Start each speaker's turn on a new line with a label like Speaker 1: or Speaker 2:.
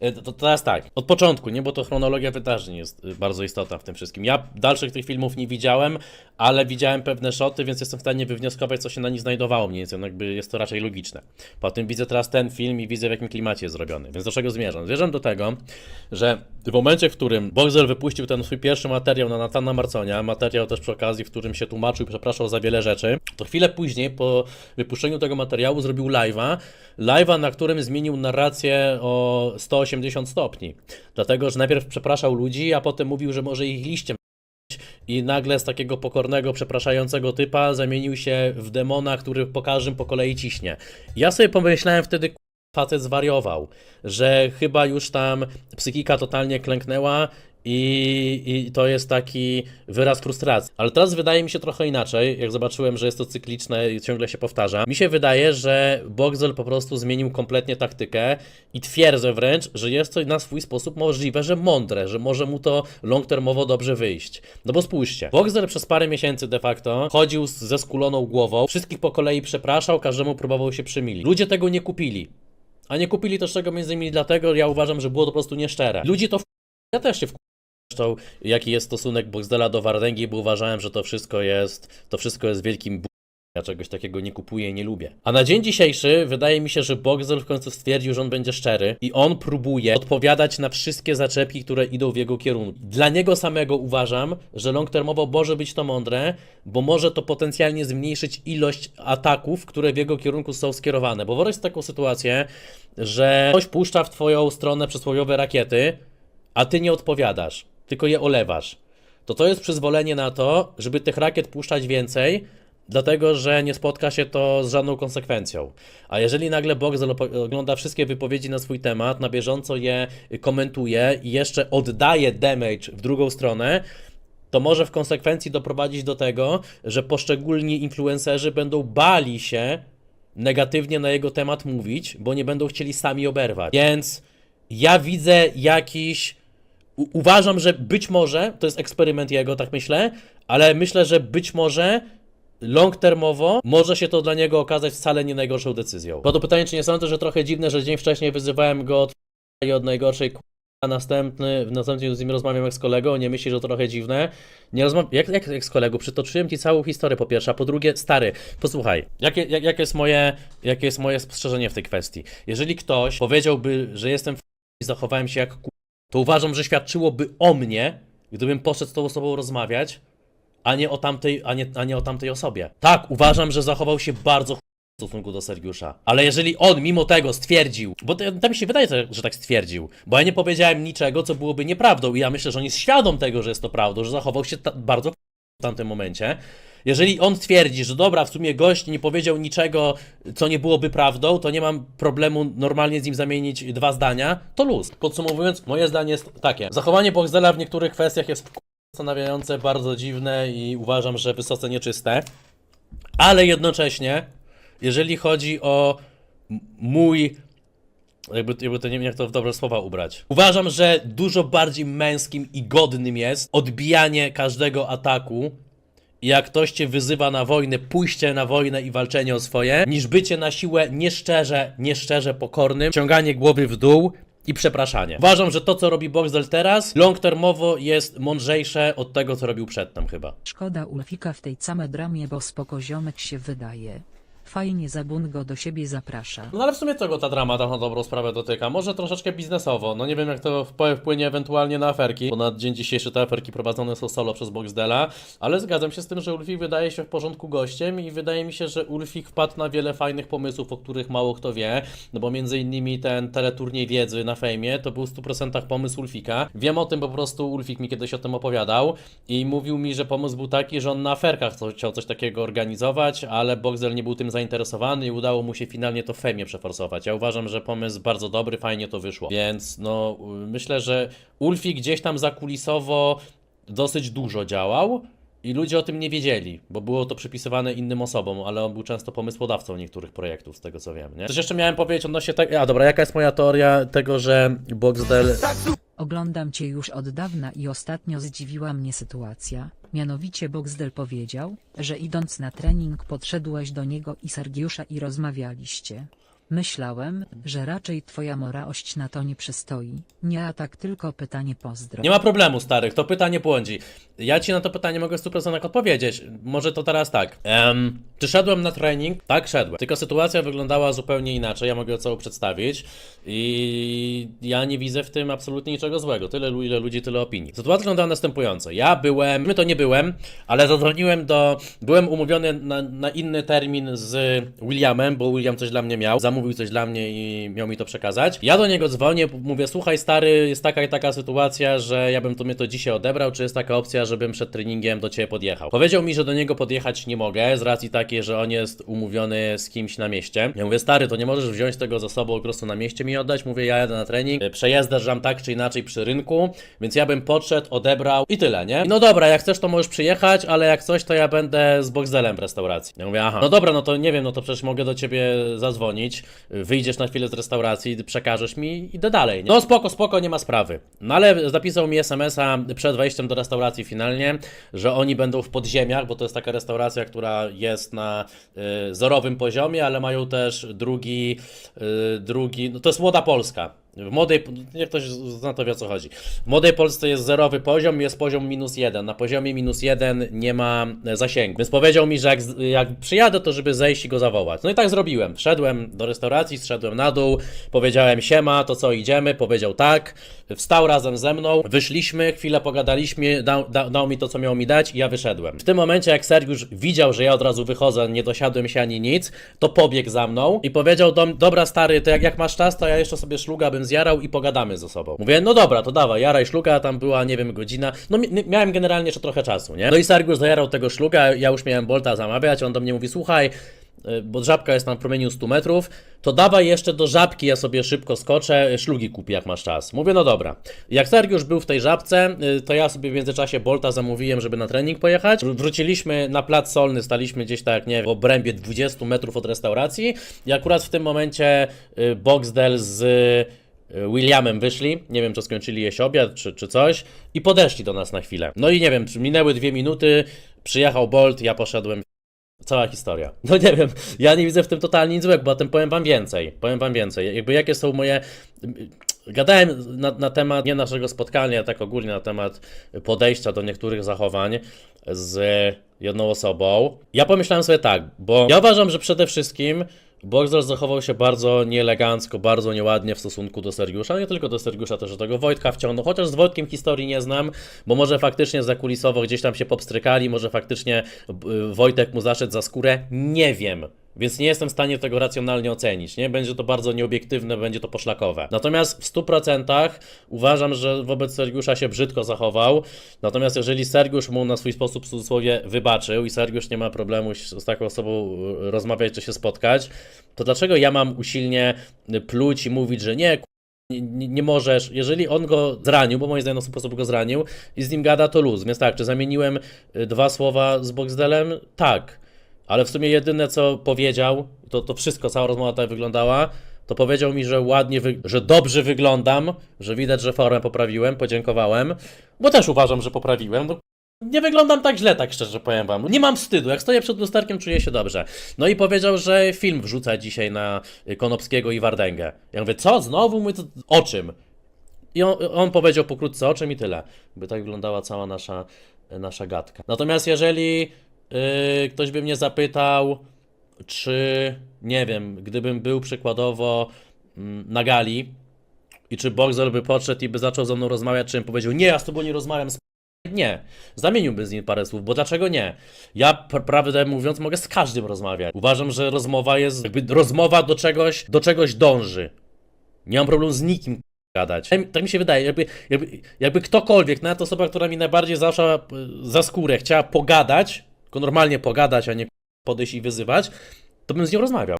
Speaker 1: E, To, teraz tak, od początku, nie, bo to chronologia wydarzeń jest y, bardzo istotna w tym wszystkim. Ja dalszych tych filmów nie widziałem, ale widziałem pewne szoty, więc jestem w stanie wywnioskować, co się na nich znajdowało mniej więcej, no jakby jest to raczej logiczne. Potem widzę teraz ten film i widzę, w jakim klimacie jest zrobiony. Więc do czego zmierzam? Zmierzam do tego, że w momencie, w którym Boxer wypuścił ten swój pierwszy materiał na Natana Marconia, materiał też przy okazji, w którym się tłumaczył i przepraszał za wiele rzeczy, to chwilę później, po wypuszczeniu tego materiału, zrobił live'a, live'a, na którym zmienił narrację o 180 stopni. Dlatego, że najpierw przepraszał ludzi, a potem mówił, że może ich liściem i nagle z takiego pokornego, przepraszającego typa zamienił się w demona, który po każdym po kolei ciśnie. Ja sobie pomyślałem wtedy, "Ku- facet zwariował, że chyba już tam psychika totalnie klęknęła i, i to jest taki wyraz frustracji. Ale teraz wydaje mi się trochę inaczej, jak zobaczyłem, że jest to cykliczne i ciągle się powtarza. Mi się wydaje, że Boxel po prostu zmienił kompletnie taktykę i twierdzę wręcz, że jest to na swój sposób możliwe, że mądre, że może mu to long-termowo dobrze wyjść. No bo spójrzcie, Boxer przez parę miesięcy de facto chodził ze skuloną głową, wszystkich po kolei przepraszał, każdemu próbował się przymilić. Ludzie tego nie kupili. A nie kupili też tego między innymi dlatego, ja uważam, że było to po prostu nieszczere. Ludzi to w... Ja też się w zresztą jaki jest stosunek Boxdela do Wardęgi, bo uważałem, że to wszystko jest, to wszystko jest wielkim bu... Ja czegoś takiego nie kupuję i nie lubię. A na dzień dzisiejszy wydaje mi się, że Boxdel w końcu stwierdził, że on będzie szczery i on próbuje odpowiadać na wszystkie zaczepki, które idą w jego kierunku. Dla niego samego uważam, że long termowo może być to mądre, bo może to potencjalnie zmniejszyć ilość ataków, które w jego kierunku są skierowane. Bo wyobraź taką sytuację, że ktoś puszcza w twoją stronę przysłowiowe rakiety, a ty nie odpowiadasz, tylko je olewasz, to to jest przyzwolenie na to, żeby tych rakiet puszczać więcej, dlatego że nie spotka się to z żadną konsekwencją. A jeżeli nagle Boxel ogląda wszystkie wypowiedzi na swój temat, na bieżąco je komentuje i jeszcze oddaje damage w drugą stronę, to może w konsekwencji doprowadzić do tego, że poszczególni influencerzy będą bali się negatywnie na jego temat mówić, bo nie będą chcieli sami oberwać. Więc ja widzę jakiś. U- uważam, że być może to jest eksperyment jego, tak myślę, ale myślę, że być może long termowo może się to dla niego okazać wcale nie najgorszą decyzją. Bo to pytanie, czy nie sądzę, że trochę dziwne, że dzień wcześniej wyzywałem go od i od najgorszej a następny, w następnym z nim rozmawiam jak z kolegą, nie myśli, że to trochę dziwne. Nie rozmawiam, jak, jak, jak z kolegą? Przytoczyłem ci całą historię po pierwsze, a po drugie, stary, posłuchaj, jakie, jak, jest moje, jakie jest moje spostrzeżenie w tej kwestii? Jeżeli ktoś powiedziałby, że jestem f- i zachowałem się jak to uważam, że świadczyłoby o mnie, gdybym poszedł z tą osobą rozmawiać, a nie o tamtej, a nie, a nie o tamtej osobie. Tak, uważam, że zachował się bardzo ch- w stosunku do Sergiusza. Ale jeżeli on mimo tego stwierdził, bo to, to mi się wydaje, że- że tak stwierdził, bo ja nie powiedziałem niczego, co byłoby nieprawdą i ja myślę, że on jest świadom tego, że jest to prawdą, że zachował się ta, bardzo w tamtym momencie. Jeżeli on twierdzi, że dobra, w sumie gość nie powiedział niczego, co nie byłoby prawdą, to nie mam problemu normalnie z nim zamienić dwa zdania, to luz. Podsumowując, moje zdanie jest takie. Zachowanie Boxdela w niektórych kwestiach jest zastanawiające, bardzo dziwne i uważam, że wysoce nieczyste. Ale jednocześnie, jeżeli chodzi o mój. Jakby, jakby to nie wiem, jak to w dobre słowa ubrać. Uważam, że dużo bardziej męskim i godnym jest odbijanie każdego ataku. Jak ktoś cię wyzywa na wojnę, pójście na wojnę i walczenie o swoje, niż bycie na siłę nieszczerze, nieszczerze pokornym, ciąganie głowy w dół i przepraszanie. Uważam, że to, co robi Boxdel teraz, long termowo jest mądrzejsze od tego, co robił przedtem chyba.
Speaker 2: Szkoda Ulfika w tej same dramie, bo spoko ziomek się wydaje. Fajnie Zabun go do siebie zaprasza.
Speaker 1: No ale w sumie czego ta drama tak na dobrą sprawę dotyka? Może troszeczkę biznesowo. No nie wiem jak to wp- wpłynie ewentualnie na aferki, bo na dzień dzisiejszy te aferki prowadzone są solo przez Boxdela, ale zgadzam się z tym, że Ulfik wydaje się w porządku gościem i wydaje mi się, że Ulfik wpadł na wiele fajnych pomysłów, o których mało kto wie, no bo między innymi ten teleturniej wiedzy na fejmie to był w 100% pomysł Ulfika. Wiem o tym, po prostu Ulfik mi kiedyś o tym opowiadał i mówił mi, że pomysł był taki, że on na aferkach co- chciał coś takiego organizować, ale Boxel nie był tym zainteresowany i udało mu się finalnie to w fejmie przeforsować. Ja uważam, że pomysł bardzo dobry, fajnie to wyszło. Więc no, myślę, że Ulfik gdzieś tam zakulisowo dosyć dużo działał. I ludzie o tym nie wiedzieli, bo było to przypisywane innym osobom, ale on był często pomysłodawcą niektórych projektów, z tego co wiem. Nie? Coś jeszcze miałem powiedzieć odnośnie tego. A dobra, jaka jest moja teoria tego, że Boxdel
Speaker 2: Oglądam cię już od dawna i ostatnio zdziwiła mnie sytuacja. Mianowicie Boxdel powiedział, że idąc na trening podszedłeś do niego i Sergiusza i rozmawialiście. Myślałem, że raczej twoja morałość na to nie przystoi. Nie a tak tylko pytanie pozdro.
Speaker 1: Nie ma problemu, stary, to pytanie błądzi. Ja ci na to pytanie mogę w 100% odpowiedzieć. Może to teraz tak. Em, czy szedłem na trening? Tak, szedłem. Tylko sytuacja wyglądała zupełnie inaczej. Ja mogę ją całą przedstawić. I ja nie widzę w tym absolutnie niczego złego. Tyle, ile ludzi, tyle opinii. Sytuacja wyglądała następująco. Ja byłem, my to nie byłem, ale zadzwoniłem do. Byłem umówiony na, na inny termin z Williamem, bo William coś dla mnie miał. Zamówił coś dla mnie i miał mi to przekazać. Ja do niego dzwonię, mówię: Słuchaj, stary, jest taka i taka sytuacja, że ja bym to mnie to dzisiaj odebrał. Czy jest taka opcja, żebym przed treningiem do ciebie podjechał? Powiedział mi, że do niego podjechać nie mogę, z racji takiej, że on jest umówiony z kimś na mieście. Ja mówię: Stary, to nie możesz wziąć tego za sobą po prostu na mieście mi oddać. Mówię: Ja jadę na trening, przejeżdżasz tam tak czy inaczej przy rynku, więc ja bym podszedł, odebrał i tyle, nie? No dobra, jak chcesz, to możesz przyjechać, ale jak coś, to ja będę z Boxdelem w restauracji. Ja mówię, aha. No dobra, no to nie wiem, no to przecież mogę do ciebie zadzwonić, wyjdziesz na chwilę z restauracji, przekażesz mi i idę dalej, nie? No spoko, spoko, nie ma sprawy. No ale zapisał mi SMS-a przed wejściem do restauracji finalnie, że oni będą w podziemiach, bo to jest taka restauracja, która jest na y, zerowym poziomie, ale mają też drugi, y, drugi, no to jest Młoda Polska. W młodej, jak ktoś zna to wie o co chodzi. W młodej Polsce jest zerowy poziom, jest poziom minus jeden. Na poziomie minus jeden nie ma e, zasięgu. Więc powiedział mi, że jak, jak przyjadę, to żeby zejść i go zawołać. No i tak zrobiłem. Wszedłem do restauracji, zszedłem na dół, powiedziałem siema, to co idziemy? Powiedział tak. Wstał razem ze mną, wyszliśmy, chwilę pogadaliśmy, dał, dał, dał mi to, co miał mi dać i ja wyszedłem. W tym momencie, jak Sergiusz widział, że ja od razu wychodzę, nie dosiadłem się ani nic, to pobiegł za mną i powiedział do, dobra stary, to jak, jak masz czas, to ja jeszcze sobie szluga bym zjarał i pogadamy ze sobą. Mówię, no dobra, to dawaj, jaraj szluga, tam była, nie wiem, godzina, no mi, miałem generalnie jeszcze trochę czasu, nie? No i Sergiusz zajarał tego szluga, ja już miałem Bolta zamawiać, on do mnie mówi, słuchaj, y, bo żabka jest na promieniu 100 metrów, to dawaj jeszcze do żabki, ja sobie szybko skoczę, szlugi kupi jak masz czas. Mówię, no dobra. Jak Sergiusz był w tej żabce, y, to ja sobie w międzyczasie Bolta zamówiłem, żeby na trening pojechać. Wr- Wróciliśmy na plac solny, staliśmy gdzieś tak, nie w obrębie 20 metrów od restauracji i akurat w tym momencie y, Boxdel z y, Williamem wyszli, nie wiem czy skończyli jeść obiad czy, czy coś i podeszli do nas na chwilę. No i nie wiem, czy minęły dwie minuty, przyjechał Bolt, ja poszedłem Cała historia. No nie wiem, ja nie widzę w tym totalnie nic złego, potem powiem wam więcej. Powiem wam więcej. Jakby jakie są moje. Gadałem na, na temat nie naszego spotkania, tak ogólnie na temat podejścia do niektórych zachowań z jedną osobą. Ja pomyślałem sobie tak, bo ja uważam, że przede wszystkim Boxer zachował się bardzo nieelegancko, bardzo nieładnie w stosunku do Sergiusza, nie tylko do Sergiusza, też do tego Wojtka wciągnął, chociaż z Wojtkiem historii nie znam, bo może faktycznie zakulisowo gdzieś tam się popstrykali, może faktycznie y, Wojtek mu zaszedł za skórę, nie wiem. Więc nie jestem w stanie tego racjonalnie ocenić, nie? Będzie to bardzo nieobiektywne, będzie to poszlakowe. Natomiast w 100% uważam, że wobec Sergiusza się brzydko zachował. Natomiast jeżeli Sergiusz mu na swój sposób w cudzysłowie wybaczył i Sergiusz nie ma problemu z taką osobą y, rozmawiać czy się spotkać, to dlaczego ja mam usilnie pluć i mówić, że nie, nie, nie, możesz, jeżeli on go zranił, bo moim zdaniem swój sposób go zranił i z nim gada, to luz. Więc tak, czy zamieniłem y, dwa słowa z Boxdelem? Tak. Ale w sumie jedyne co powiedział, to, to wszystko, cała rozmowa tak wyglądała, to powiedział mi, że ładnie, że dobrze wyglądam, że widać, że formę poprawiłem, podziękowałem, bo też uważam, że poprawiłem. No, nie wyglądam tak źle, tak szczerze powiem wam. Nie mam wstydu. Jak stoję przed lusterkiem, czuję się dobrze. No i powiedział, że film wrzuca dzisiaj na Konopskiego i Wardęgę. Ja mówię, co? Znowu? Mówię, o czym? I on, on powiedział pokrótce o czym i tyle. By tak wyglądała cała nasza, nasza gadka. Natomiast jeżeli yy, ktoś by mnie zapytał, czy nie wiem, gdybym był przykładowo mm, na gali i czy Boxer by podszedł i by zaczął ze mną rozmawiać, czy bym powiedział, nie, ja z tobą nie rozmawiam, sp- nie, zamieniłbym z nim parę słów, bo dlaczego nie? Ja, pr- prawdę mówiąc, mogę z każdym rozmawiać. Uważam, że rozmowa jest, jakby rozmowa do czegoś, do czegoś dąży. Nie mam problemu z nikim gadać. Tak mi- Tak mi się wydaje, jakby, jakby, jakby ktokolwiek, nawet osoba, która mi najbardziej zaszła e, za skórę, chciała pogadać, tylko normalnie pogadać, a nie podejść i wyzywać, to bym z nią rozmawiał.